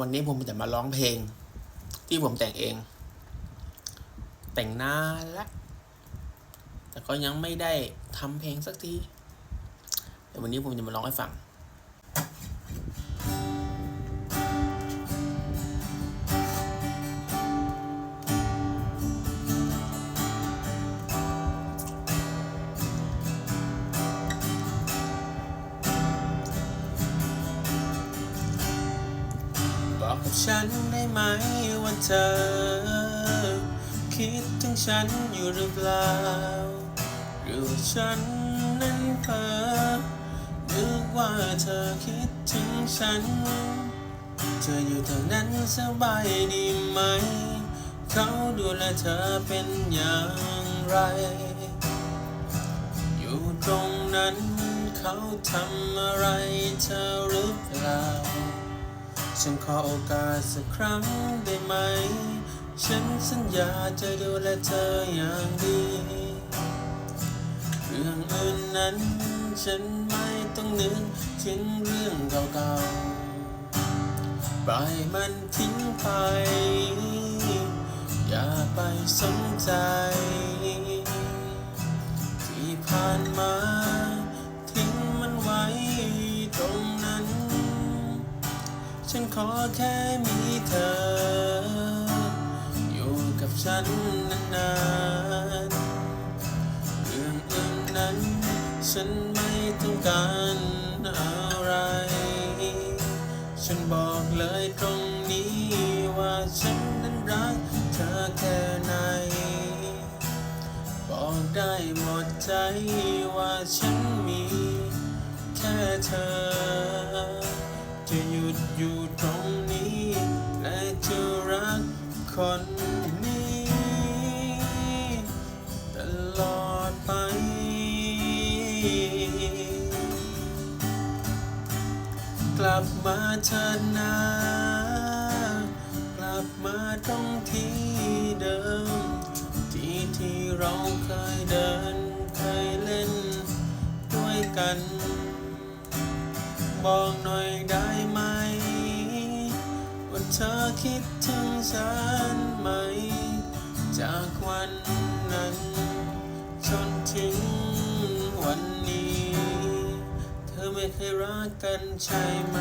วันนี้ผมจะมาร้องเพลง ที่ผมแต่งเอง แต่งนานแล้วแต่ก็ยังไม่ได้ทำเพลงสักทีแต่วันนี้ผมจะมาร้องให้ฟัง กับฉันได้ไหมว่าเธอ คิดถึงฉันอยู่หรือเปล่าหรือว่าฉันนั้นเพ้อนึกว่าเธอคิดถึงฉัน เธออยู่แถวนั้นสบายดีไหม เขาดูแลเธอเป็นอย่างไร อยู่ตรงนั้นเขาทำอะไรเธอหรือเปล่า ฉันขอโอกาสสักครั้งได้ไหม ฉันสัญญาจะดูแลเธออย่างดี เรื่องอื่นนั้น ฉันไม่ต้องนึกถึงเรื่องเก่าๆปล่อยมันทิ้งไป อย่าไปสนใจ ที่ผ่านมา ฉันขอแค่มีเธอ อยู่กับฉันนานๆเรื่องอื่นนั้น ฉันไม่ต้องการอะไร ฉันบอกเลยตรงนี้ว่าฉันนั้นรักเธอแค่ไหน บอกได้หมดใจว่าฉันมีแค่เธอ จะหยุดอยู่ตรงนี้ และจะรักคนนี้ ตลอดไป กลับมาเถิดนะ กลับมาตรงที่เดิม ที่ที่เราเคยเดินเคยเล่นด้วยกัน บอกหน่อยได้ไหม ว่าเธอคิดถึงฉันไหม จากวันนั้น จนถึงวันนี้ เธอไม่เคยรักกันใช่ไหม